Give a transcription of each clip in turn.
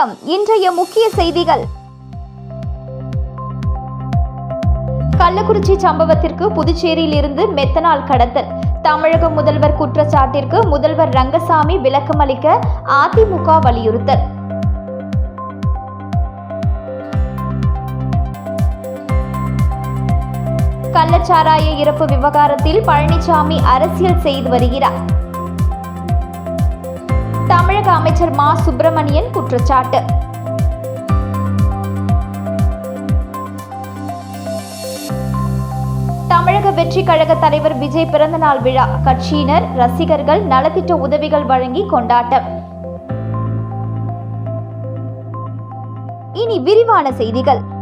வணக்கம். இன்றைய முக்கிய செய்திகள். கள்ளக்குறிச்சி சம்பவத்திற்கு புதுச்சேரியில் இருந்து மெத்தனால் கடத்தல். தமிழக முதல்வர் குற்றச்சாட்டிற்கு முதல்வர் ரங்கசாமி விளக்கமளிக்க அதிமுக வலியுறுத்தல். கள்ளச்சாராய இறப்பு விவகாரத்தில் பழனிசாமி அரசியல் செய்து வருகிறார். தமிழக அமைச்சர் மா. சுப்பிரமணியன் குற்றச்சாட்டு. தமிழக வெற்றி கழக தலைவர் விஜய் பிறந்தநாள் விழா. கட்சியினர் ரசிகர்கள் நலத்திட்ட உதவிகள் வழங்கி கொண்டாட்டம். இனி விரிவான செய்திகள்.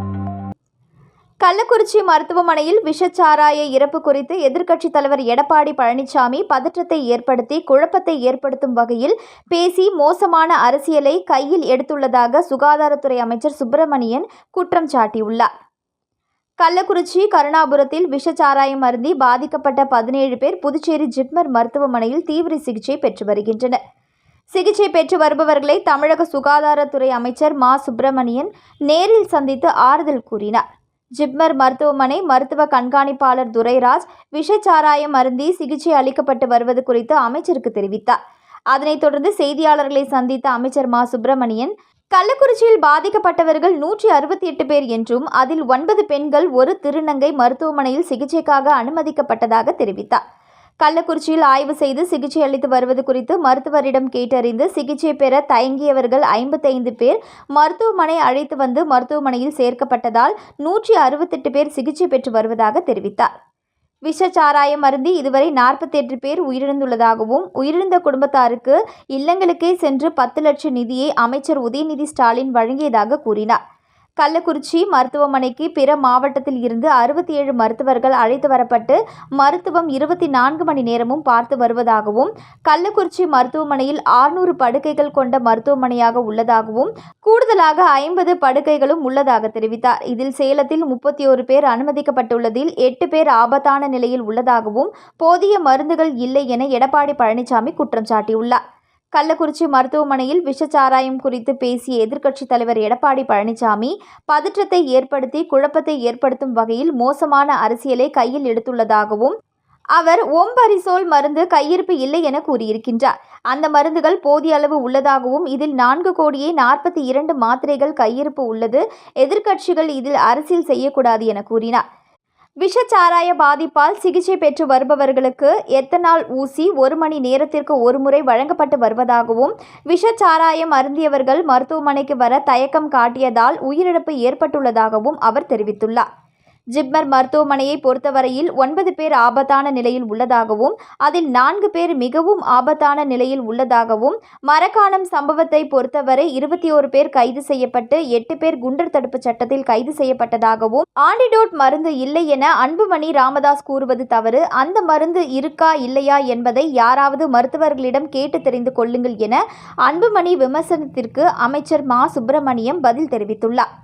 கள்ளக்குறிச்சி மருத்துவமனையில் விஷச்சாராய இறப்பு குறித்து எதிர்க்கட்சித் தலைவர் எடப்பாடி பழனிசாமி பதற்றத்தை ஏற்படுத்தி குழப்பத்தை ஏற்படுத்தும் வகையில் பேசி மோசமான அரசியலை கையில் எடுத்துள்ளதாக சுகாதாரத்துறை அமைச்சர் சுப்பிரமணியன் குற்றம் சாட்டியுள்ளார். கள்ளக்குறிச்சி கருணாபுரத்தில் விஷச்சாராயம் அருந்தி பாதிக்கப்பட்ட பதினேழு பேர் புதுச்சேரி ஜிப்மர் மருத்துவமனையில் தீவிர சிகிச்சை பெற்று வருகின்றனர். சிகிச்சை பெற்று வருபவர்களை தமிழக சுகாதாரத்துறை அமைச்சர் மா. சுப்பிரமணியன் நேரில் சந்தித்து ஆறுதல் கூறினார். ஜிப்மர் மருத்துவமனை மருத்துவ கண்காணிப்பாளர் துரைராஜ் விஷச்சாராயம் அருந்தி சிகிச்சை அளிக்கப்பட்டு வருவது குறித்து அமைச்சருக்கு தெரிவித்தார். அதனைத் தொடர்ந்து செய்தியாளர்களை சந்தித்த அமைச்சர் மா. சுப்பிரமணியன் கள்ளக்குறிச்சியில் பாதிக்கப்பட்டவர்கள் நூற்றி அறுபத்தி எட்டு பேர் என்றும் அதில் ஒன்பது பெண்கள் ஒரு திருநங்கை மருத்துவமனையில் சிகிச்சைக்காக அனுமதிக்கப்பட்டதாக தெரிவித்தார். கள்ளக்குறிச்சியில் ஆய்வு செய்து சிகிச்சை அளித்து வருவது குறித்து மருத்துவரிடம் கேட்டறிந்து சிகிச்சை பெற தயங்கியவர்கள் ஐம்பத்தைந்து பேர் மருத்துவமனை அழைத்து வந்து மருத்துவமனையில் சேர்க்கப்பட்டதால் நூற்றி அறுபத்தெட்டு பேர் சிகிச்சை பெற்று வருவதாக தெரிவித்தார். விஷச்சாராயம் அருந்தி இதுவரை நாற்பத்தெட்டு பேர் உயிரிழந்துள்ளதாகவும் உயிரிழந்த குடும்பத்தாருக்கு இல்லங்களுக்கே சென்று பத்து லட்சம் நிதியை அமைச்சர் உதயநிதி ஸ்டாலின் வழங்கியதாக கூறினார். கள்ளக்குறிச்சி மருத்துவமனைக்கு பிற மாவட்டத்தில் இருந்து அறுபத்தி ஏழு மருத்துவர்கள் அழைத்து வரப்பட்டு மருத்துவம் இருபத்தி நான்கு மணி நேரமும் பார்த்து வருவதாகவும் கள்ளக்குறிச்சி மருத்துவமனையில் ஆறுநூறு படுக்கைகள் கொண்ட மருத்துவமனையாக உள்ளதாகவும் கூடுதலாக ஐம்பது படுக்கைகளும் உள்ளதாக தெரிவித்தார். இதில் சேலத்தில் முப்பத்தி ஒரு பேர் அனுமதிக்கப்பட்டுள்ளதில் எட்டு பேர் ஆபத்தான நிலையில் உள்ளதாகவும் போதிய மருந்துகள் இல்லை என எடப்பாடி பழனிசாமி குற்றம் சாட்டியுள்ளார். கள்ளக்குறிச்சி மருத்துவமனையில் விஷச்சாராயம் குறித்து பேசிய எதிர்க்கட்சித் தலைவர் எடப்பாடி பழனிசாமி பதற்றத்தை ஏற்படுத்தி குழப்பத்தை ஏற்படுத்தும் வகையில் மோசமான அரசியலை கையில் எடுத்துள்ளதாகவும் அவர் ஒம்பரிசோல் மருந்து கையிருப்பு இல்லை என கூறியிருக்கின்றார். அந்த மருந்துகள் போதிய அளவு உள்ளதாகவும் இதில் நான்கு கோடியே நாற்பத்தி இரண்டு மாத்திரைகள் கையிருப்பு உள்ளது. எதிர்க்கட்சிகள் இதில் அரசியல் செய்யக்கூடாது என கூறினார். விஷச்சாராய பாதிப்பால் சிகிச்சை பெற்று வருபவர்களுக்கு எத்தனால் ஊசி ஒரு மணி நேரத்திற்கு ஒருமுறை வழங்கப்பட்டு வருவதாகவும் விஷச்சாராயம் அருந்தியவர்கள் மருத்துவமனைக்கு வர தயக்கம் காட்டியதால் உயிரிழப்பு ஏற்பட்டுள்ளதாகவும் அவர் தெரிவித்துள்ளார். ஜிப்மர் மருத்துவமனையை பொறுத்தவரையில் ஒன்பது பேர் ஆபத்தான நிலையில் உள்ளதாகவும் அதில் நான்கு பேர் மிகவும் ஆபத்தான நிலையில் உள்ளதாகவும் மரக்காணம் சம்பவத்தை பொறுத்தவரை இருபத்தி ஒரு பேர் கைது செய்யப்பட்டு எட்டு பேர் குண்டர் தடுப்பு சட்டத்தில் கைது செய்யப்பட்டதாகவும் ஆண்டிடோட் மருந்து இல்லை என அன்புமணி ராமதாஸ் கூறுவது தவறு. அந்த மருந்து இருக்கா இல்லையா என்பதை யாராவது மருத்துவர்களிடம் கேட்டு தெரிந்து கொள்ளுங்கள் என அன்புமணி விமர்சனத்திற்கு அமைச்சர் மா. சுப்பிரமணியம் பதில் தெரிவித்துள்ளார்.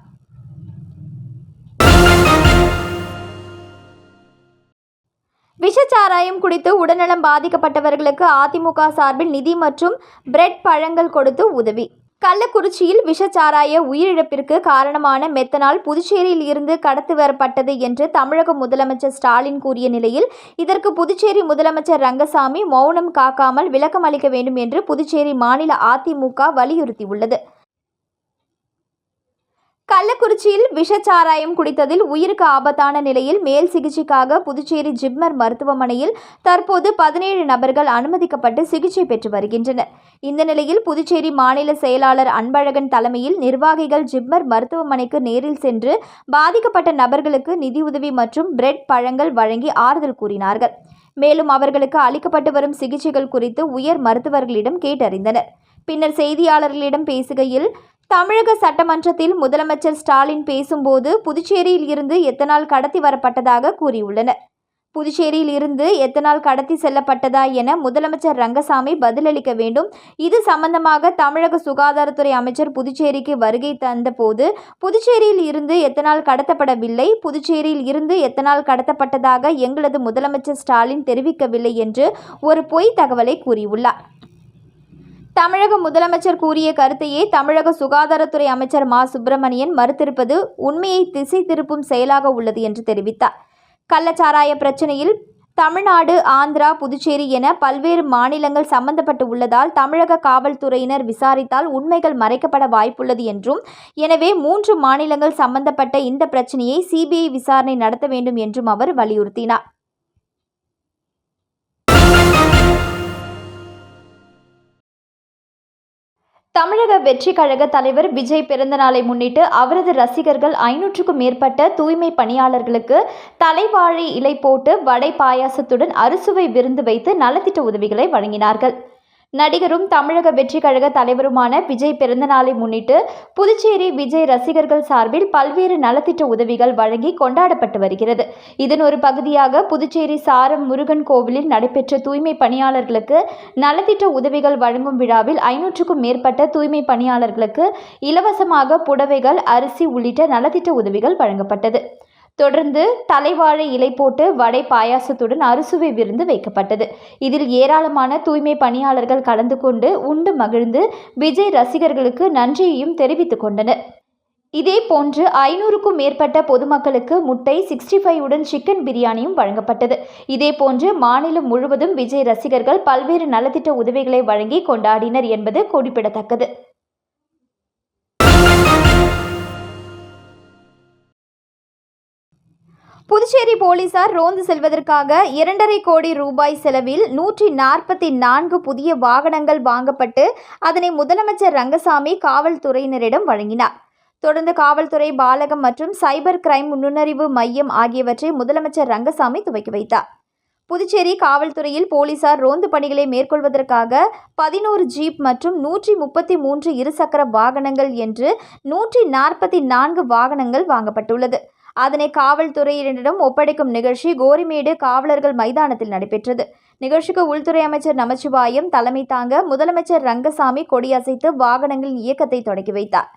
விஷச்சாராயம் குடித்து உடல்நலம் பாதிக்கப்பட்டவர்களுக்கு அதிமுக சார்பில் நிதி மற்றும் பிரெட் பழங்கள் கொடுத்து உதவி. கள்ளக்குறிச்சியில் விஷச்சாராய உயிரிழப்பிற்கு காரணமான மெத்தனால் புதுச்சேரியில் இருந்து கடத்து வரப்பட்டது என்று தமிழக முதலமைச்சர் ஸ்டாலின் கூறிய நிலையில் இதற்கு புதுச்சேரி முதலமைச்சர் ரங்கசாமி மௌனம் காக்காமல் விளக்கம் அளிக்க வேண்டும் என்று புதுச்சேரி மாநில அதிமுக வலியுறுத்தியுள்ளது. கள்ளக்குறிச்சியில் விஷச்சாராயம் குடித்ததில் உயிருக்கு ஆபத்தான நிலையில் மேல் சிகிச்சைக்காக புதுச்சேரி ஜிப்மர் மருத்துவமனையில் தற்போது பதினேழு நபர்கள் அனுமதிக்கப்பட்டு சிகிச்சை பெற்று வருகின்றனர். இந்த நிலையில் புதுச்சேரி மாநில செயலாளர் அன்பழகன் தலைமையில் நிர்வாகிகள் ஜிப்மர் மருத்துவமனைக்கு நேரில் சென்று பாதிக்கப்பட்ட நபர்களுக்கு நிதியுதவி மற்றும் பிரெட் பழங்கள் வழங்கி ஆறுதல் கூறினார்கள். மேலும் அவர்களுக்கு அளிக்கப்பட்டு வரும் சிகிச்சைகள் குறித்து உயர் மருத்துவர்களிடம் கேட்டறிந்தனர். பின்னர் செய்தியாளர்களிடம் பேசுகையில் தமிழக சட்டமன்றத்தில் முதலமைச்சர் ஸ்டாலின் பேசும்போது புதுச்சேரியில் இருந்து எத்தனால் கடத்தி வரப்பட்டதாக கூறியுள்ளனர். புதுச்சேரியில் இருந்து எத்தனால் கடத்தி செல்லப்பட்டதா என முதலமைச்சர் ரங்கசாமி பதிலளிக்க வேண்டும். இது சம்பந்தமாக தமிழக சுகாதாரத்துறை அமைச்சர் புதுச்சேரிக்கு வருகை தந்தபோது புதுச்சேரியில் இருந்து எத்தனால் கடத்தப்படவில்லை புதுச்சேரியில் இருந்து எத்தனால் கடத்தப்பட்டதாக எங்களது முதலமைச்சர் ஸ்டாலின் தெரிவிக்கவில்லை என்று ஒரு பொய் தகவலை கூறியுள்ளார். தமிழக முதலமைச்சர் கூறிய கருத்தையே தமிழக சுகாதாரத்துறை அமைச்சர் மா. சுப்பிரமணியன் மறுத்திருப்பது உண்மையை திசை திருப்பும் செயலாக உள்ளது என்று தெரிவித்தார். கள்ளச்சாராய பிரச்சனையில் தமிழ்நாடு ஆந்திரா புதுச்சேரி என பல்வேறு மாநிலங்கள் சம்பந்தப்பட்டு உள்ளதால் தமிழக காவல்துறையினர் விசாரித்தால் உண்மைகள் மறைக்கப்பட வாய்ப்புள்ளது என்றும் எனவே மூன்று மாநிலங்கள் சம்பந்தப்பட்ட இந்த பிரச்சனையை சிபிஐ விசாரணை நடத்த வேண்டும் என்றும் அவர் வலியுறுத்தினார். தமிழக வெற்றி கழக தலைவர் விஜய் பிறந்தநாளை முன்னிட்டு அவரது ரசிகர்கள் ஐநூற்றுக்கும் மேற்பட்ட தூய்மை பணியாளர்களுக்கு தலைவாழை இலை போட்டு வடை பாயாசத்துடன் அறுசுவை விருந்து வைத்து நலத்திட்ட உதவிகளை வழங்கினார்கள். நடிகரும் தமிழக வெற்றி கழக தலைவருமான விஜய் பிறந்தநாளை முன்னிட்டு புதுச்சேரி விஜய் ரசிகர்கள் சார்பில் பல்வேறு நலத்திட்ட உதவிகள் வழங்கி கொண்டாடப்பட்டு வருகிறது. இதன் ஒரு பகுதியாக புதுச்சேரி சாரம் முருகன் கோவிலில் நடைபெற்ற தூய்மை பணியாளர்களுக்கு நலத்திட்ட உதவிகள் வழங்கும் விழாவில் ஐநூற்றுக்கும் மேற்பட்ட தூய்மை பணியாளர்களுக்கு இலவசமாக புடவைகள் அரிசி உள்ளிட்ட நலத்திட்ட உதவிகள் வழங்கப்பட்டது. தொடர்ந்து தலைவாழை இலை போட்டு வடை பாயாசத்துடன் அறுசுவை விருந்து வைக்கப்பட்டது. இதில் ஏராளமான தூய்மை பணியாளர்கள் கலந்து கொண்டு உண்டு மகிழ்ந்து விஜய் ரசிகர்களுக்கு நன்றியையும் தெரிவித்துக் கொண்டனர். இதே போன்று ஐநூறுக்கும் மேற்பட்ட பொதுமக்களுக்கு முட்டை சிக்ஸ்டி ஃபைவ் உடன் சிக்கன் பிரியாணியும் வழங்கப்பட்டது. இதே போன்று மாநிலம் முழுவதும் விஜய் ரசிகர்கள் பல்வேறு நலத்திட்ட உதவிகளை வழங்கி கொண்டாடினர் என்பது குறிப்பிடத்தக்கது. புதுச்சேரி போலீசார் ரோந்து செல்வதற்காக இரண்டரை கோடி ரூபாய் செலவில் நூற்றி நாற்பத்தி நான்கு புதிய வாகனங்கள் வாங்கப்பட்டு அதனை முதலமைச்சர் ரங்கசாமி காவல்துறையினரிடம் வழங்கினார். தொடர்ந்து காவல்துறை பாலகம் மற்றும் சைபர் கிரைம் நுண்ணறிவு மையம் ஆகியவற்றை முதலமைச்சர் ரங்கசாமி துவக்கி வைத்தார். புதுச்சேரி காவல்துறையில் போலீசார் ரோந்து பணிகளை மேற்கொள்வதற்காக பதினோரு ஜீப் மற்றும் நூற்றி முப்பத்தி மூன்று இருசக்கர வாகனங்கள் என்று நூற்றி நாற்பத்தி நான்கு வாகனங்கள் வாங்கப்பட்டுள்ளது. அதனை காவல்துறையினரிடம் ஒப்படைக்கும் நிகழ்ச்சி கோரிமேடு காவலர்கள் மைதானத்தில் நடைபெற்றது. நிகழ்ச்சிக்கு உள்துறை அமைச்சர் நமச்சிவாயம் தலைமை தாங்க முதலமைச்சர் ரங்கசாமி கொடியசைத்து வாகனங்களின் இயக்கத்தை தொடங்கி வைத்தார்.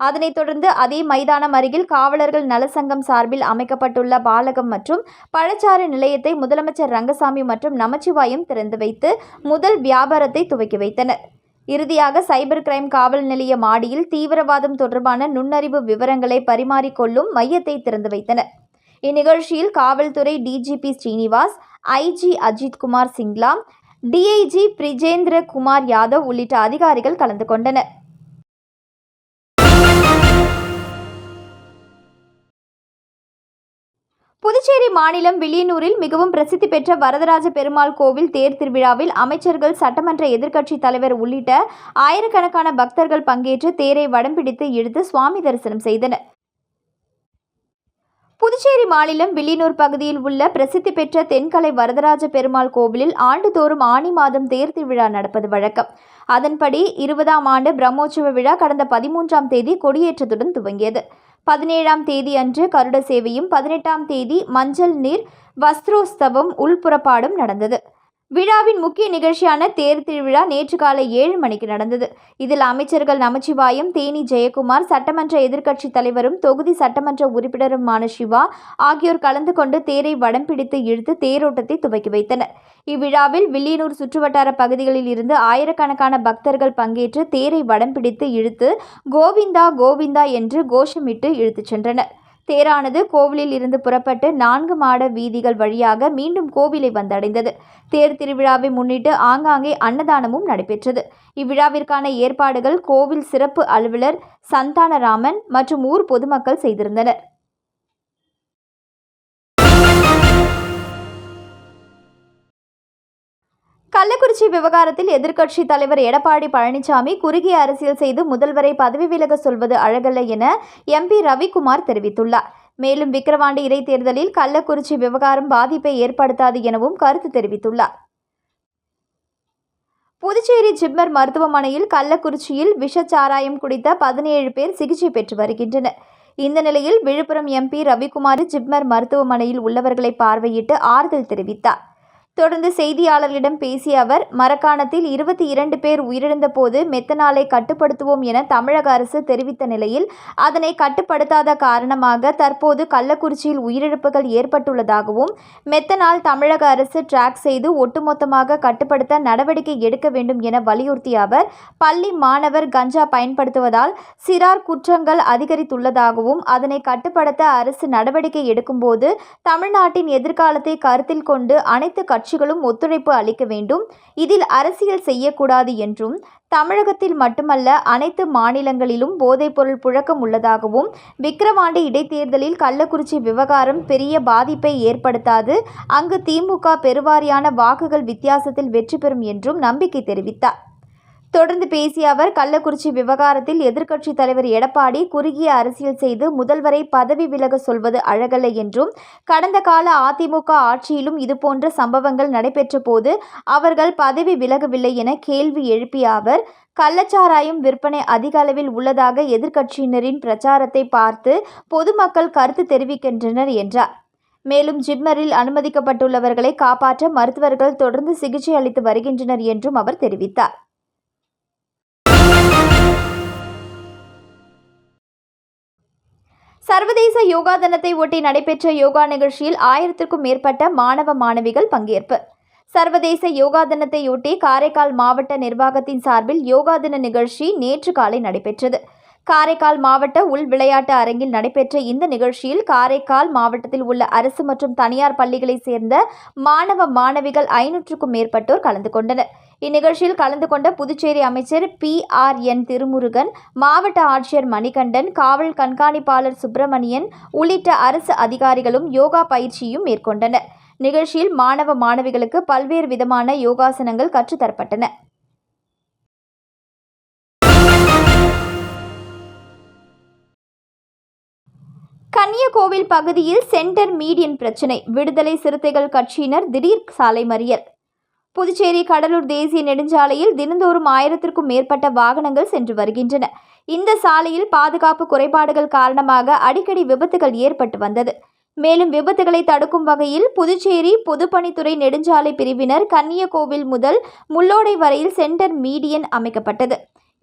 அதனைத் தொடர்ந்து அதே மைதானம் அருகில் காவலர்கள் நலசங்கம் சார்பில் அமைக்கப்பட்டுள்ள பாலகம் மற்றும் பழச்சாறு நிலையத்தை முதலமைச்சர் ரங்கசாமி மற்றும் நமச்சிவாயம் திறந்து வைத்து முதல் வியாபாரத்தை துவக்கி வைத்தனர். இறுதியாக சைபர் கிரைம் காவல் நிலைய மாடியில் தீவிரவாதம் தொடர்பான நுண்ணறிவு விவரங்களை பரிமாறிக்கொள்ளும் மையத்தை திறந்து வைத்தனர். இந்நிகழ்ச்சியில் காவல்துறை DGP Srinivas IG Ajitkumar Singla DIG Brijendra Kumar Yadav உள்ளிட்ட அதிகாரிகள் கலந்து கொண்டனர். புதுச்சேரி மாநிலம் வில்லியனூரில் மிகவும் பிரசித்தி பெற்ற வரதராஜ பெருமாள் கோவில் தேர் திருவிழாவில் அமைச்சர்கள் சட்டமன்ற எதிர்க்கட்சித் தலைவர் உள்ளிட்ட ஆயிரக்கணக்கான பக்தர்கள் பங்கேற்று தேரை வடம் பிடித்து இழுத்து சுவாமி தரிசனம் செய்தனர். புதுச்சேரி மாநிலம் வில்லியனூர் பகுதியில் உள்ள பிரசித்தி பெற்ற தென்கலை வரதராஜ பெருமாள் கோவிலில் ஆண்டுதோறும் ஆனி மாதம் தேர் திருவிழா நடப்பது வழக்கம். அதன்படி இருபதாம் ஆண்டு பிரம்மோற்சவ விழா கடந்த பதிமூன்றாம் தேதி கொடியேற்றத்துடன் துவங்கியது. பதினேழாம் தேதி அன்று கருட சேவையும் பதினெட்டாம் தேதி மஞ்சள் நீர் வஸ்திரோஸ்தவம் உள்புறப்பாடும் நடந்தது. விழாவின் முக்கிய நிகழ்ச்சியான தேர் திருவிழா நேற்று காலை ஏழு மணிக்கு நடந்தது. இதில் அமைச்சர்கள் நமச்சிவாயம் தேனி ஜெயக்குமார் சட்டமன்ற எதிர்க்கட்சித் தலைவரும் தொகுதி சட்டமன்ற உறுப்பினருமான சிவா ஆகியோர் கலந்து கொண்டு தேரை வடம் பிடித்து இழுத்து தேரோட்டத்தை துவக்கி வைத்தனர். இவ்விழாவில் வில்லியனூர் சுற்றுவட்டார பகுதிகளில் இருந்து ஆயிரக்கணக்கான பக்தர்கள் பங்கேற்று தேரை வடம் பிடித்து இழுத்து கோவிந்தா கோவிந்தா என்று கோஷமிட்டு இழுத்துச் சென்றனர். தேரானது கோவிலில் இருந்து புறப்பட்டு நான்கு மாட வீதிகள் வழியாக மீண்டும் கோவிலை வந்தடைந்தது. தேர் திருவிழாவை முன்னிட்டு ஆங்காங்கே அன்னதானமும் நடைபெற்றது. இவ்விழாவிற்கான ஏற்பாடுகள் கோவில் சிறப்பு அலுவலர் சந்தானராமன் மற்றும் ஊர் பொதுமக்கள் செய்திருந்தனர். கள்ளக்குறிச்சி விவகாரத்தில் எதிர்க்கட்சி தலைவர் எடப்பாடி பழனிசாமி குறுகிய அரசியல் செய்து முதல்வரை பதவி விலக சொல்வது அழகல்ல என எம்பி ரவிக்குமார் தெரிவித்துள்ளார். மேலும் விக்கிரவாண்டி இடைத்தேர்தலில் கள்ளக்குறிச்சி விவகாரம் பாதிப்பை ஏற்படுத்தாது எனவும் கருத்து தெரிவித்துள்ளார். புதுச்சேரி ஜிப்மர் மருத்துவமனையில் கள்ளக்குறிச்சியில் விஷச்சாராயம் குடித்த பதினேழு பேர் சிகிச்சை பெற்று வருகின்றனர். இந்த நிலையில் விழுப்புரம் எம்பி ரவிக்குமார் ஜிப்மர் மருத்துவமனையில் உள்ளவர்களை பார்வையிட்டு ஆறுதல் தெரிவித்தார். தொடர்ந்து செய்தியாளர்களிடம் பேசிய அவர் மரக்காணத்தில் இருபத்தி இரண்டு பேர் உயிரிழந்த போது மெத்தனாலை கட்டுப்படுத்துவோம் என தமிழக அரசு தெரிவித்த நிலையில் அதனை கட்டுப்படுத்தாத காரணமாக தற்போது கள்ளக்குறிச்சியில் உயிரிழப்புகள் ஏற்பட்டுள்ளதாகவும் மெத்தனால் தமிழக அரசு டிராக் செய்து ஒட்டுமொத்தமாக கட்டுப்படுத்த நடவடிக்கை எடுக்க வேண்டும் என வலியுறுத்திய அவர் பள்ளி மாணவர் கஞ்சா பயன்படுத்துவதால் சிறார் குற்றங்கள் அதிகரித்துள்ளதாகவும் அதனை கட்டுப்படுத்த அரசு நடவடிக்கை எடுக்கும்போது தமிழ்நாட்டின் எதிர்காலத்தை கருத்தில் கொண்டு அனைத்து கட்சிகளும் ஒத்துழைப்பு அளிக்க வேண்டும். இதில் அரசியல் செய்யக்கூடாது என்றும் தமிழகத்தில் மட்டுமல்ல அனைத்து மாநிலங்களிலும் போதைப்பொருள் புழக்கம் உள்ளதாகவும் விக்கிரவாண்டி இடைத்தேர்தலில் கள்ளக்குறிச்சி விவகாரம் பெரிய பாதிப்பை ஏற்படுத்தாது. அங்கு திமுக பெருவாரியான வாக்குகள் வித்தியாசத்தில் வெற்றி பெறும் என்றும் நம்பிக்கை தெரிவித்தார். தொடர்ந்து பேசிய அவர் கள்ளக்குறிச்சி விவகாரத்தில் எதிர்க்கட்சித் தலைவர் எடப்பாடி குறுகிய அரசியல் செய்து முதல்வரை பதவி விலக சொல்வது அழகல்ல என்றும் கடந்த கால அதிமுக ஆட்சியிலும் இதுபோன்ற சம்பவங்கள் நடைபெற்ற போது அவர்கள் பதவி விலகவில்லை என கேள்வி எழுப்பிய அவர் கள்ளச்சாராயம் விற்பனை அதிக அளவில் உள்ளதாக எதிர்க்கட்சியினரின் பிரச்சாரத்தை பார்த்து பொதுமக்கள் கருத்து தெரிவிக்கின்றனர் என்றார். மேலும் ஜிப்மரில் அனுமதிக்கப்பட்டுள்ளவர்களை காப்பாற்ற மருத்துவர்கள் தொடர்ந்து சிகிச்சை அளித்து வருகின்றனர் என்றும் அவர் தெரிவித்தார். சர்வதேச யோகா தினத்தை ஒட்டி நடைபெற்ற யோகா நிகழ்ச்சியில் ஆயிரத்திற்கும் மேற்பட்ட மாணவ மாணவிகள் பங்கேற்பு. சர்வதேச யோகா தினத்தையொட்டி காரைக்கால் மாவட்ட நிர்வாகத்தின் சார்பில் யோகா தின நிகழ்ச்சி நேற்று காலை நடைபெற்றது. காரைக்கால் மாவட்ட உள் விளையாட்டு அரங்கில் நடைபெற்ற இந்த நிகழ்ச்சியில் காரைக்கால் மாவட்டத்தில் உள்ள அரசு மற்றும் தனியார் பள்ளிகளைச் சேர்ந்த மாணவ மாணவிகள் ஐநூற்றுக்கும் மேற்பட்டோர் கலந்து கொண்டனர். இந்நிகழ்ச்சியில் கலந்து கொண்ட புதுச்சேரி அமைச்சர் பி ஆர் என் திருமுருகன் மாவட்ட ஆட்சியர் மணிகண்டன் காவல் கண்காணிப்பாளர் சுப்பிரமணியன் உள்ளிட்ட அரசு அதிகாரிகளும் யோகா பயிற்சியும் மேற்கொண்டனர். நிகழ்ச்சியில் மாணவ மாணவிகளுக்கு பல்வேறு விதமான யோகாசனங்கள் கற்றுத்தரப்பட்டன கன்னியகோவில் பகுதியில் சென்டர் மீடியன் பிரச்சினை விடுதலை சிறுத்தைகள் கட்சியினர் திடீர் சாலை மறியல். புதுச்சேரி கடலூர் தேசிய நெடுஞ்சாலையில் தினந்தோறும் ஆயிரத்திற்கும் மேற்பட்ட வாகனங்கள் சென்று வருகின்றன. இந்த சாலையில் பாதுகாப்பு குறைபாடுகள் காரணமாக அடிக்கடி விபத்துகள் ஏற்பட்டு வந்தது. மேலும் விபத்துகளை தடுக்கும் வகையில் புதுச்சேரி பொதுப்பணித்துறை நெடுஞ்சாலை பிரிவினர் கன்னியகோவில் முதல் முள்ளோடை வரையில் சென்டர் மீடியன் அமைக்கப்பட்டது.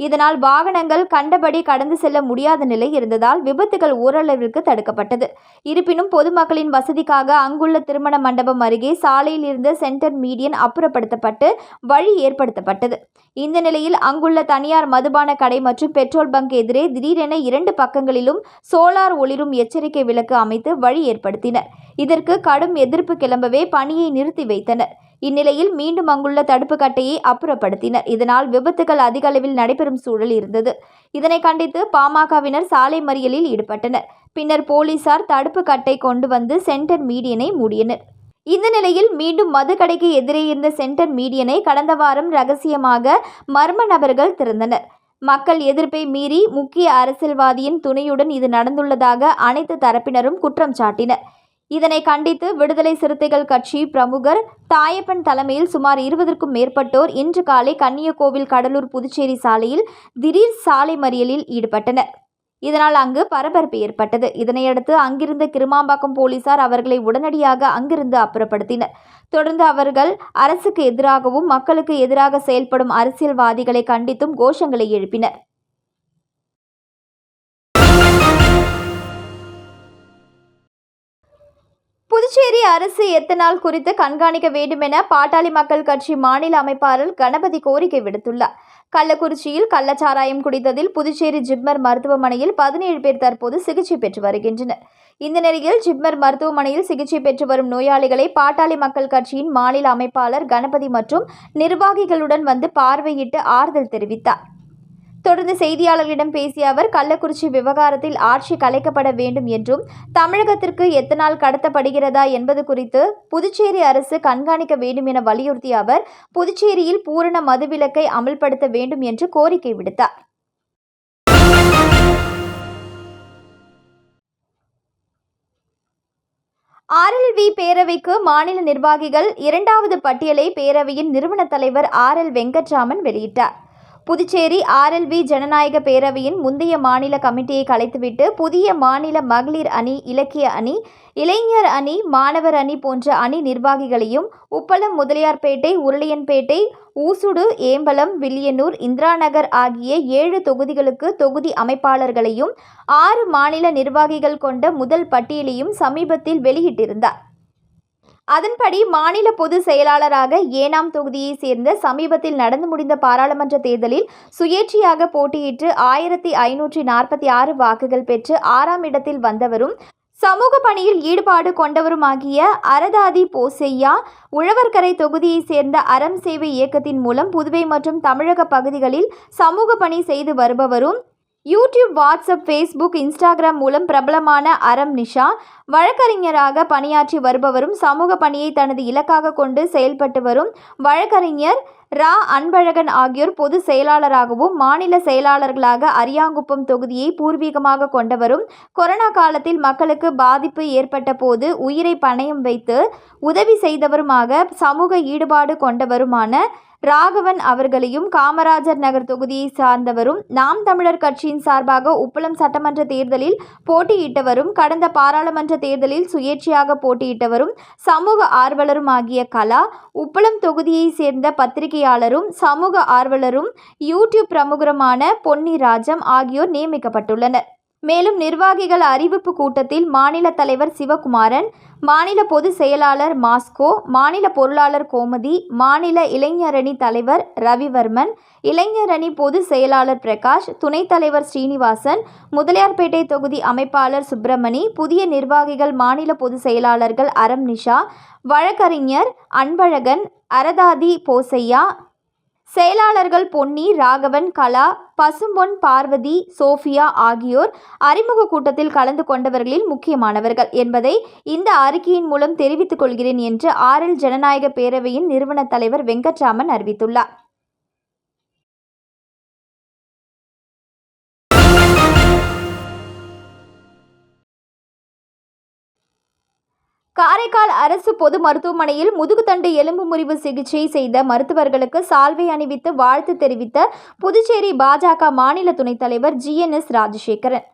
இதனால் வாகனங்கள் கண்டபடி கடந்து செல்ல முடியாத நிலை இருந்ததால் விபத்துகள் ஓரளவிற்கு தடுக்கப்பட்டது. இருப்பினும் பொதுமக்களின் வசதிக்காக அங்குள்ள திருமண மண்டபம் அருகே சாலையில் இருந்த சென்டர் மீடியன் அப்புறப்படுத்தப்பட்டு வழி ஏற்படுத்தப்பட்டது. இந்த நிலையில் அங்குள்ள தனியார் மதுபான கடை மற்றும் பெட்ரோல் பங்க் எதிரே திடீரென இரண்டு பக்கங்களிலும் சோலார் ஒளிரும் எச்சரிக்கை விளக்கு அமைத்து வழி ஏற்படுத்தினர். இதற்கு கடும் எதிர்ப்பு கிளம்பவே பணியை நிறுத்தி வைத்தனர். இந்நிலையில் மீண்டும் அங்குள்ள தடுப்பு கட்டையை அப்புறப்படுத்தினர். இதனால் விபத்துகள் அதிக அளவில் நடைபெறும் சூழல் இருந்தது. இதனை கண்டித்து பாமகவினர் சாலை மறியலில் ஈடுபட்டனர். பின்னர் போலீசார் தடுப்பு கட்டை கொண்டு வந்து சென்டர் மீடியனை மூடியனர் இந்த நிலையில் மீண்டும் மதுக்கடைக்கு எதிரே இருந்த சென்டர் மீடியனை கடந்த வாரம் ரகசியமாக மர்ம நபர்கள் திறந்தனர். மக்கள் எதிர்ப்பை மீறி முக்கிய அரசியல்வாதியின் துணையுடன் இது நடந்துள்ளதாக அனைத்து தரப்பினரும் குற்றம் சாட்டினர். இதனை கண்டித்து விடுதலை சிறுத்தைகள் கட்சி பிரமுகர் தாயப்பன் தலைமையில் சுமார் இருபதற்கும் மேற்பட்டோர் இன்று காலை கன்னியகோவில் கடலூர் புதுச்சேரி சாலையில் திடீர் சாலை மறியலில் ஈடுபட்டனர். இதனால் அங்கு பரபரப்பு ஏற்பட்டது. இதனையடுத்து அங்கிருந்த கிருமாம்பாக்கம் போலீசார் அவர்களை உடனடியாக அங்கிருந்து அப்புறப்படுத்தினர். தொடர்ந்து அவர்கள் அரசுக்கு எதிராகவும் மக்களுக்கு எதிராக செயல்படும் அரசியல்வாதிகளை கண்டித்தும் கோஷங்களை எழுப்பினர். புதுச்சேரி அரசு எத்தனால் குறித்து கண்காணிக்க வேண்டுமென பாட்டாளி மக்கள் கட்சி மாநில அமைப்பாளர் கணபதி கோரிக்கை விடுத்துள்ளார். கள்ளக்குறிச்சியில் கள்ளச்சாராயம் குடித்ததில் புதுச்சேரி ஜிப்மர் மருத்துவமனையில் பதினேழு பேர் தற்போது சிகிச்சை பெற்று வருகின்றனர். இந்த நிலையில் ஜிப்மர் மருத்துவமனையில் சிகிச்சை பெற்று வரும் நோயாளிகளை பாட்டாளி மக்கள் கட்சியின் மாநில அமைப்பாளர் கணபதி மற்றும் நிர்வாகிகளுடன் வந்து பார்வையிட்டு ஆறுதல் தெரிவித்தார். தொடர்ந்து செய்தியாளர்களிடம் பேசிய அவர் கள்ளக்குறிச்சி விவகாரத்தில் ஆட்சி கலைக்கப்பட வேண்டும் என்றும் தமிழகத்திற்கு எத்தனால் கடத்தப்படுகிறதா என்பது குறித்து புதுச்சேரி அரசு கண்காணிக்க வேண்டும் என வலியுறுத்திய அவர் புதுச்சேரியில் பூரண மதுவிலக்கை அமல்படுத்த வேண்டும் என்று கோரிக்கை விடுத்தார். ஆர்எல்வி பேரவைக்கு மாநில நிர்வாகிகள் இரண்டாவது பட்டியலை பேரவையின் நிறுவன தலைவர் ஆர் எல் வெங்கட்ராமன் வெளியிட்டார். புதுச்சேரி ஆர்எல்வி ஜனநாயக பேரவையின் முந்தைய மாநில கமிட்டியை கலைத்துவிட்டு புதிய மாநில மகளிர் அணி இலக்கிய அணி இளைஞர் அணி மாணவர் அணி போன்ற அணி நிர்வாகிகளையும் உப்பளம் முதலியார்பேட்டை உருளையன்பேட்டை ஊசுடு ஏம்பலம் வில்லியனூர் இந்திராநகர் ஆகிய ஏழு தொகுதிகளுக்கு தொகுதி அமைப்பாளர்களையும் ஆறு மாநில நிர்வாகிகள் கொண்ட முதல் பட்டியலையும் சமீபத்தில் வெளியிட்டிருந்தார். அதன்படி மாநில பொதுச் செயலாளராக ஏனாம் தொகுதியைச் சேர்ந்த சமீபத்தில் நடந்து முடிந்த பாராளுமன்ற தேர்தலில் சுயேட்சையாக போட்டியிட்டு ஆயிரத்தி ஐநூற்றி நாற்பத்தி ஆறு வாக்குகள் பெற்று ஆறாம் இடத்தில் வந்தவரும் சமூக பணியில் ஈடுபாடு கொண்டவருமாகிய அரதாதி போசையா உழவர்கரை தொகுதியைச் சேர்ந்த அறம் சேவை இயக்கத்தின் மூலம் புதுவை மற்றும் தமிழக பகுதிகளில் சமூக பணி செய்து வருபவரும் யூடியூப் வாட்ஸ்அப் ஃபேஸ்புக் இன்ஸ்டாகிராம் மூலம் பிரபலமான அறம் நிஷா வழக்கறிஞராக பணியாற்றி வருபவரும் சமூக பணியை தனது இலக்காக கொண்டு செயல்பட்டு வரும் வழக்கறிஞர் ரா. அன்பழகன் ஆகியோர் பொது செயலாளராகவும் மாநில செயலாளர்களாக அரியாங்குப்பம் தொகுதியை பூர்வீகமாக கொண்டவரும் கொரோனா காலத்தில் மக்களுக்கு பாதிப்பு ஏற்பட்ட போது உயிரை பணயம் வைத்து உதவி செய்தவருமாக சமூக ஈடுபாடு கொண்டவருமான ராகவன் அவர்களையும் காமராஜர் நகர் தொகுதியை சார்ந்தவரும் நாம் தமிழர் கட்சியின் சார்பாக உப்பளம் சட்டமன்ற தேர்தலில் போட்டியிட்டவரும் கடந்த பாராளுமன்ற தேர்தலில் சுயேட்சையாக போட்டியிட்டவரும் சமூக ஆர்வலரும் ஆகிய கலா உப்பளம் தொகுதியை சேர்ந்த பத்திரிகையாளரும் சமூக ஆர்வலரும் யூடியூப் பிரமுகருமான பொன்னி ராஜம் ஆகியோர் நியமிக்கப்பட்டுள்ளனர். மேலும் நிர்வாகிகள் அறிவிப்பு கூட்டத்தில் மாநில தலைவர் சிவகுமாரன் மாநில பொதுச் செயலாளர் மாஸ்கோ மாநில பொருளாளர் கோமதி மாநில இளைஞரணி தலைவர் ரவிவர்மன் இளைஞரணி பொதுச் செயலாளர் பிரகாஷ் துணைத் தலைவர் ஸ்ரீனிவாசன் முதலியார்பேட்டை தொகுதி அமைப்பாளர் சுப்பிரமணி புதிய நிர்வாகிகள் மாநில பொதுச் செயலாளர்கள் அரம் நிஷா வழக்கறிஞர் அன்பழகன் அரதாதி போசையா செயலாளர்கள் பொன்னி ராகவன் கலா பசும்பொன் பார்வதி சோஃபியா ஆகியோர் அறிமுக கூட்டத்தில் கலந்து கொண்டவர்களில் முக்கியமானவர்கள் என்பதை இந்த அறிக்கையின் மூலம் தெரிவித்துக் கொள்கிறேன் என்று ஆர்எல் ஜனநாயக பேரவையின் நிறுவன தலைவர் வெங்கட்ராமன் அறிவித்துள்ளார். காரைக்கால் அரசு பொது மருத்துவமனையில் முதுகுத்தண்டு எலும்பு முறிவு சிகிச்சை செய்த மருத்துவர்களுக்கு சால்வை அணிவித்து வாழ்த்து தெரிவித்த புதுச்சேரி பாஜக மாநில துணைத் தலைவர் ஜிஎன்எஸ் ராஜசேகரன்.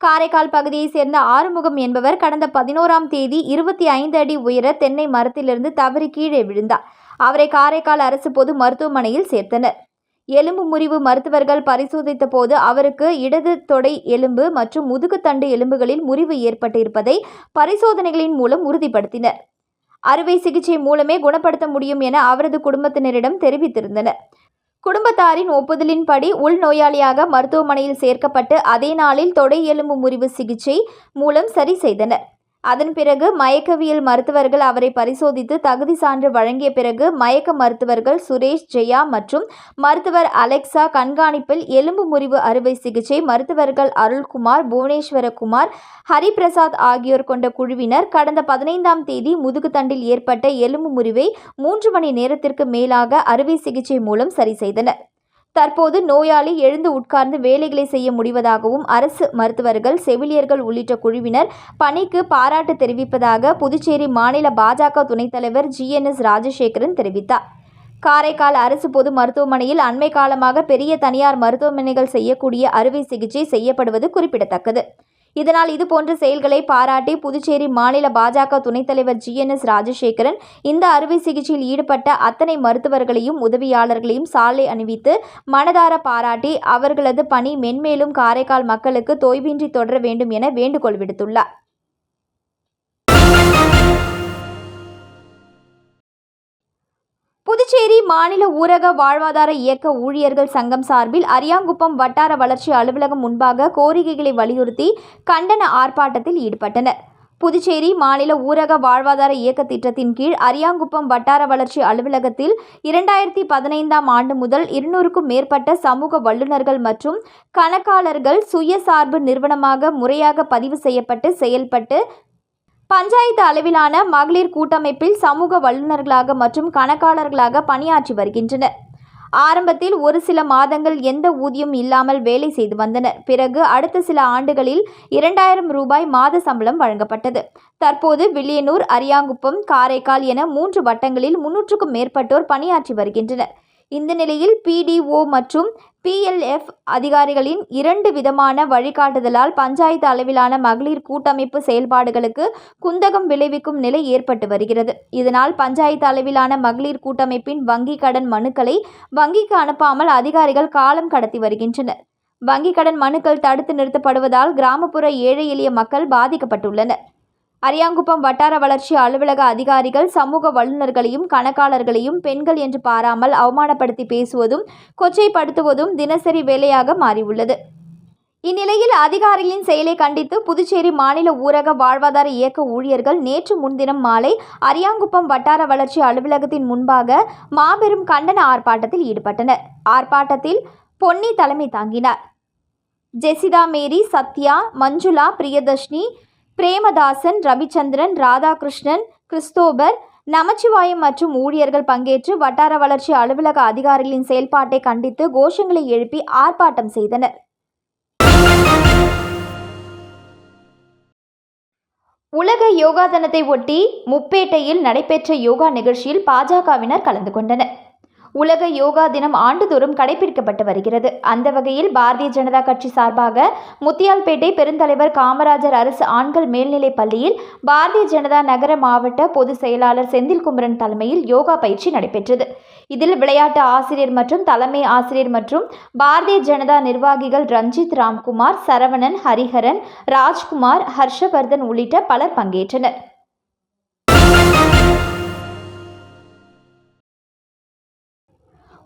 காரைக்கால் பகுதியைச் சேர்ந்த ஆறுமுகம் என்பவர் கடந்த பதினோராம் தேதி இருபத்தி ஐந்து அடி உயர தென்னை மரத்திலிருந்து தவறி கீழே விழுந்தார். அவரை காரைக்கால் அரசு பொது மருத்துவமனையில் சேர்த்தனர். எலும்பு முறிவு மருத்துவர்கள் பரிசோதித்த போது அவருக்கு இடது தொடை எலும்பு மற்றும் முதுகுத்தண்டு எலும்புகளில் முறிவு ஏற்பட்டிருப்பதை பரிசோதனைகளின் மூலம் உறுதிப்படுத்தினர். அறுவை சிகிச்சை மூலமே குணப்படுத்த முடியும் என அவரது குடும்பத்தினரிடம் தெரிவித்திருந்தனர். குடும்பத்தாரின் ஒப்புதலின்படி உள்நோயாளியாக மருத்துவமனையில் சேர்க்கப்பட்டு அதே நாளில் தொடை எலும்பு முறிவு சிகிச்சை மூலம் சரி செய்தனர். அதன் பிறகு மயக்கவியல் மருத்துவர்கள் அவரை பரிசோதித்து தகுதி சான்று வழங்கிய பிறகு மயக்க மருத்துவர்கள் சுரேஷ் ஜெயா மற்றும் மருத்துவர் அலெக்சா கண்காணிப்பில் எலும்பு முறிவு அறுவை சிகிச்சை மருத்துவர்கள் அருள்குமார் புவனேஸ்வரகுமார் ஹரிபிரசாத் ஆகியோர் கொண்ட குழுவினர் கடந்த பதினைந்தாம் தேதி முதுகுத்தண்டில் ஏற்பட்ட எலும்பு முறிவை மூன்று மணி நேரத்திற்கு மேலாக அறுவை சிகிச்சை மூலம் சரி செய்தனர். தற்போது நோயாளி எழுந்து உட்கார்ந்து வேலைகளை செய்ய முடிவதாகவும் அரசு மருத்துவர்கள் செவிலியர்கள் உள்ளிட்ட குழுவினர் பணிக்கு பாராட்டு தெரிவிப்பதாக புதுச்சேரி மாநில பாஜக துணைத் தலைவர் ஜிஎன்எஸ் ராஜசேகரன் தெரிவித்தார். காரைக்கால் அரசு பொது மருத்துவமனையில் அண்மை காலமாக பெரிய தனியார் மருத்துவமனைகள் செய்யக்கூடிய அறுவை சிகிச்சை செய்யப்படுவது குறிப்பிடத்தக்கது. இதனால் இதுபோன்ற செயல்களை பாராட்டி புதுச்சேரி மாநில பாஜக துணைத் தலைவர் ஜிஎன்எஸ் ராஜசேகரன் இந்த அறுவை சிகிச்சையில் ஈடுபட்ட அத்தனை மருத்துவர்களையும் உதவியாளர்களையும் சாலை அணிவித்து மனதார பாராட்டி அவர்களது பணி மென்மேலும் காரைக்கால் மக்களுக்கு தொய்வின்றி தொடர வேண்டும் என வேண்டுகோள் விடுத்துள்ளார். புதுச்சேரி மாநில ஊரக வாழ்வாதார இயக்க ஊழியர்கள் சங்கம் சார்பில் அரியாங்குப்பம் வட்டார வளர்ச்சி அலுவலகம் முன்பாக கோரிக்கைகளை வலியுறுத்தி கண்டன ஆர்ப்பாட்டத்தில் ஈடுபட்டனர். புதுச்சேரி மாநில ஊரக வாழ்வாதார இயக்க திட்டத்தின் கீழ் அரியாங்குப்பம் வட்டார வளர்ச்சி அலுவலகத்தில் இரண்டாயிரத்தி பதினைந்தாம் ஆண்டு முதல் இருநூறுக்கும் மேற்பட்ட சமூக வல்லுநர்கள் மற்றும் கணக்காளர்கள் சுயசார்பு நிறுவனமாக முறையாக பதிவு செய்யப்பட்டு செயல்பட்டு பஞ்சாயத்து அளவிலான மகளிர் கூட்டமைப்பில் சமூக வல்லுநர்களாக மற்றும் கணக்காளர்களாக பணியாற்றி வருகின்றனர். ஆரம்பத்தில் ஒரு சில மாதங்கள் எந்த ஊதியம் இல்லாமல் வேலை செய்து வந்தனர். பிறகு அடுத்த சில ஆண்டுகளில் இரண்டாயிரம் ரூபாய் மாத சம்பளம் வழங்கப்பட்டது. தற்போது வில்லியனூர் அரியாங்குப்பம் காரைக்கால் என மூன்று வட்டங்களில் முன்னூற்றுக்கும் மேற்பட்டோர் பணியாற்றி வருகின்றனர். இந்த நிலையில் பிடிஓ மற்றும் பிஎல்எஃப் அதிகாரிகளின் இரண்டு விதமான வழிகாட்டுதலால் பஞ்சாயத்து அளவிலான மகளிர் கூட்டமைப்பு செயல்பாடுகளுக்கு குந்தகம் விளைவிக்கும் நிலை ஏற்பட்டு வருகிறது. இதனால் பஞ்சாயத்து அளவிலான மகளிர் கூட்டமைப்பின் வங்கி கடன் மனுக்களை வங்கிக்கு அனுப்பாமல் அதிகாரிகள் காலம் கடத்தி வருகின்றனர். வங்கிக் கடன் மனுக்கள் தடுத்து நிறுத்தப்படுவதால் கிராமப்புற ஏழை எளிய மக்கள் பாதிக்கப்பட்டுள்ளனர். அரியாங்குப்பம் வட்டார வளர்ச்சி அலுவலக அதிகாரிகள் சமூக வல்லுநர்களையும் கணக்காளர்களையும் பெண்கள் என்று பாராமல் அவமானப்படுத்தி பேசுவதும் கொச்சைப்படுத்துவதும் தினசரி வேலையாக மாறியுள்ளது. இந்நிலையில் அதிகாரிகளின் செயலை கண்டித்து புதுச்சேரி மாநில ஊரக வாழ்வாதார இயக்க ஊழியர்கள் நேற்று முன்தினம் மாலை அரியாங்குப்பம் வட்டார வளர்ச்சி அலுவலகத்தின் முன்பாக மாபெரும் கண்டன ஆர்ப்பாட்டத்தில் ஈடுபட்டனர். ஆர்ப்பாட்டத்தில் பொன்னி தலைமை தாங்கினார். ஜெசிதா மேரி சத்யா மஞ்சுளா பிரியதர்ஷினி பிரேமதாசன் ரவிச்சந்திரன் ராதாகிருஷ்ணன் கிறிஸ்தோபர் நமச்சிவாயம் மற்றும் ஊழியர்கள் பங்கேற்று வட்டார வளர்ச்சி அலுவலக அதிகாரிகளின் செயல்பாட்டை கண்டித்து கோஷங்களை எழுப்பி ஆர்ப்பாட்டம் செய்தனர். உலக யோகா தினத்தை ஒட்டி முப்பேட்டையில் நடைபெற்ற யோகா நிகழ்ச்சியில் பாஜகவினர் கலந்து கொண்டனர். உலக யோகா தினம் ஆண்டுதோறும் கடைபிடிக்கப்பட்டு வருகிறது. அந்த வகையில் பாரதிய ஜனதா கட்சி சார்பாக முத்தியால்பேட்டை பெருந்தலைவர் காமராஜர் அரசு ஆண்கள் மேல்நிலைப் பள்ளியில் பாரதிய ஜனதா நகர மாவட்ட பொதுச் செயலாளர் செந்தில் குமரன் தலைமையில் யோகா பயிற்சி நடைபெற்றது. இதில் விளையாட்டு ஆசிரியர் மற்றும் தலைமை ஆசிரியர் மற்றும் பாரதிய ஜனதா நிர்வாகிகள் ரஞ்சித் ராம்குமார் சரவணன் ஹரிஹரன் ராஜ்குமார் ஹர்ஷவர்தன் உள்ளிட்ட பலர் பங்கேற்றனர்.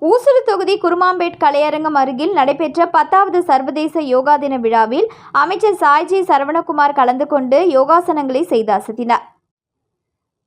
ஊசுடு தொகுதி குருமாம்பேட் கலையரங்கம் அருகில் நடைபெற்ற பத்தாவது சர்வதேச யோகா தின விழாவில் அமைச்சர் சாய்ஜி சரவணகுமார் கலந்து கொண்டு யோகாசனங்களை செய்து அசத்தினார்.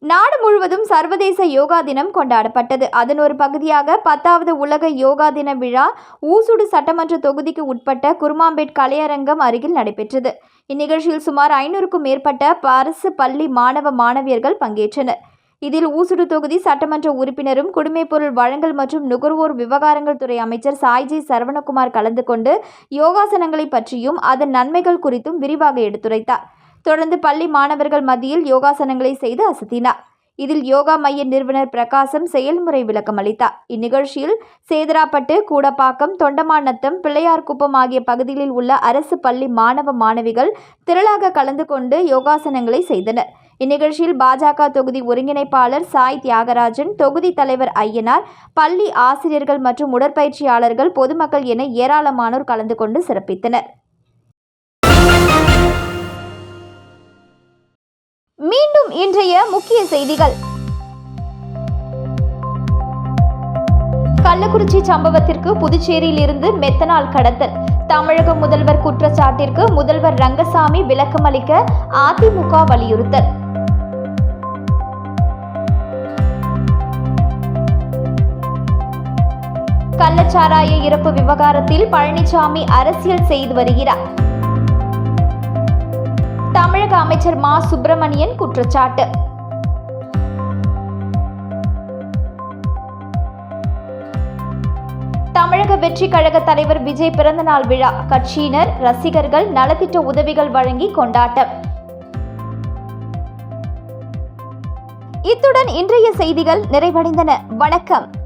நாடு முழுவதும் சர்வதேச யோகா தினம் கொண்டாடப்பட்டது. அதன் ஒரு பகுதியாக பத்தாவது உலக யோகா தின விழா ஊசுடு சட்டமன்ற தொகுதிக்கு உட்பட்ட குருமாம்பேட் கலையரங்கம் அருகில் நடைபெற்றது. இந்நிகழ்ச்சியில் சுமார் ஐநூறுக்கும் மேற்பட்ட அரசு பள்ளி மாணவ மாணவியர்கள் பங்கேற்றனர். இதில் ஊசுடு தொகுதி சட்டமன்ற உறுப்பினரும் குடிமைப்பொருள் வழங்கல் மற்றும் நுகர்வோர் விவகாரங்கள் துறை அமைச்சர் சாய்ஜி சரவணகுமார் கலந்து கொண்டு யோகாசனங்களை பற்றியும் அதன் நன்மைகள் குறித்தும் விரிவாக எடுத்துரைத்தார். தொடர்ந்து பள்ளி மாணவர்கள் மத்தியில் யோகாசனங்களை செய்து அசத்தினார். இதில் யோகா மைய நிறுவனர் பிரகாசம் செயல்முறை விளக்கம் அளித்தார். இந்நிகழ்ச்சியில் சேதராப்பட்டு கூடப்பாக்கம் தொண்டமாநத்தம் பிள்ளையார்குப்பம் ஆகிய பகுதிகளில் உள்ள அரசு பள்ளி மாணவ மாணவிகள் திரளாக கலந்து கொண்டு யோகாசனங்களை செய்தனர். இந்நிகழ்ச்சியில் பாஜக தொகுதி ஒருங்கிணைப்பாளர் சாய் தியாகராஜன் தொகுதி தலைவர் ஐயனார் பள்ளி ஆசிரியர்கள் மற்றும் உடற்பயிற்சியாளர்கள் பொதுமக்கள் என ஏராளமானோர் கலந்து கொண்டு சிறப்பித்தனர். மீண்டும் இன்றைய முக்கிய செய்திகள். கள்ளக்குறிச்சி சம்பவத்திற்கு புதுச்சேரியில் இருந்து மெத்தனால் கடத்தல். தமிழக முதல்வர் குற்றச்சாட்டிற்கு முதல்வர் ரங்கசாமி விளக்கமளிக்க அதிமுக வலியுறுத்தல். கள்ளச்சாராய இறப்பு விவகாரத்தில் பழனிசாமி அரசியல் செய்து வருகிறார். அமைச்சர் மா. சுப்பிரமணியன் குற்றச்சாட்டு. தமிழக வெற்றி கழக தலைவர் விஜய் பிறந்தநாள் விழா. கட்சியினர் ரசிகர்கள் நலத்திட்ட உதவிகள் வழங்கி கொண்டாட்டம். இத்துடன் இன்றைய செய்திகள் நிறைவடைந்தன. வணக்கம்.